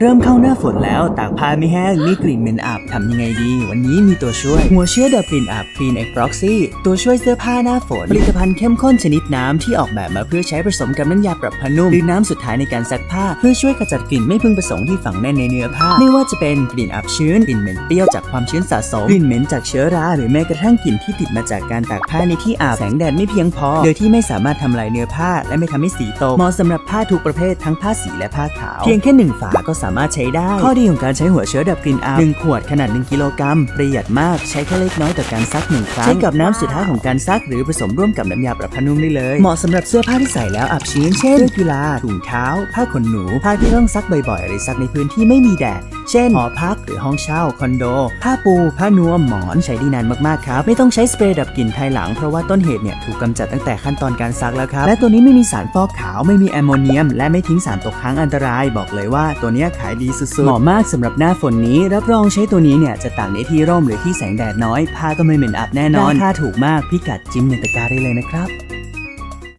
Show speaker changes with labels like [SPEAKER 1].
[SPEAKER 1] เริ่มเข้าหน้าฝนแล้ว ตากผ้าไม่แห้ง มีกลิ่นเหม็นอับทำยังไงดี วันนี้มีตัวช่วย หัวเชื้อดับกลิ่นอับ Clean X Proxy ตัวช่วยเสื้อผ้าหน้าฝน ผลิตภัณฑ์เข้มข้นชนิดน้ำที่ออกแบบมาเพื่อใช้ผสมกับน้ำยาปรับผ้านุ่มหรือน้ำสุดท้ายในการซักผ้า เพื่อช่วยขจัดกลิ่นไม่พึงประสงค์ที่ฝังแน่นในเนื้อผ้า ไม่ว่าจะเป็นกลิ่นอับชื้นกลิ่นเหม็นเปรี้ยวจากความชื้นสะสมกลิ่นเหม็นจากเชื้อราหรือแม้กระทั่งกลิ่นที่ติดมาจากการตากผ้าในที่อาบแสงแดดไม่เพียงพอ โดยที่ไม่สามารถทำลายเนื้อผ้า และไม่ทำให้สีตกเหมาะสำหรับผ้าทุกประเภททั้งผ้าสีและผ้าขาวเพียงแค่หนึ่งฝาก็สามารถใช้ได้ ข้อดีของการใช้หัวเชื้อดับกลิ่นอับหนึ่งขวดขนาด 1 กิโลกรัมประหยัดมากใช้แค่เล็กน้อยต่อการซักหนึ่งครั้งใช้กับน้ำสุดท้ายของการซักหรือผสมร่วมกับน้ำยาปรับผ้านุ่มได้เลยเหมาะสำหรับเสื้อผ้าที่ใส่แล้วอับชื้นเช่นเสื้อกีฬาถุงเท้า ผ้าขนหนูผ้าที่ต้องซักบ่อยๆหรือซักในพื้นที่ไม่มีแดดเช่นหอพักหรือห้องเช่าคอนโด ผ้าปู ผ้านวมหมอนใช้ได้นานมากๆครับ ไม่ต้องใช้สเปรย์ดับกลิ่นภายหลังเพราะว่าต้นเหตุเนี่ยถูกกำจัดตั้งแต่ขั้นตอนการซักแล้วครับ และตัวนี้ไม่มีสารฟอกขาวไม่มีแอมโมเนียม และไม่ทิ้งสารตกค้างอันตรายบอกเลยว่าตัวเนี้ยขายดีสุดๆ เหมาะมากสำหรับหน้าฝนนี้ รับรองใช้ตัวนี้เนี่ยจะตากในที่ร่มหรือที่แสงแดดน้อย ผ้าก็ไม่เหม็นอับแน่นอน ราคาถูกมากพิกัดจิ้มในตะกร้าได้เลยนะครับ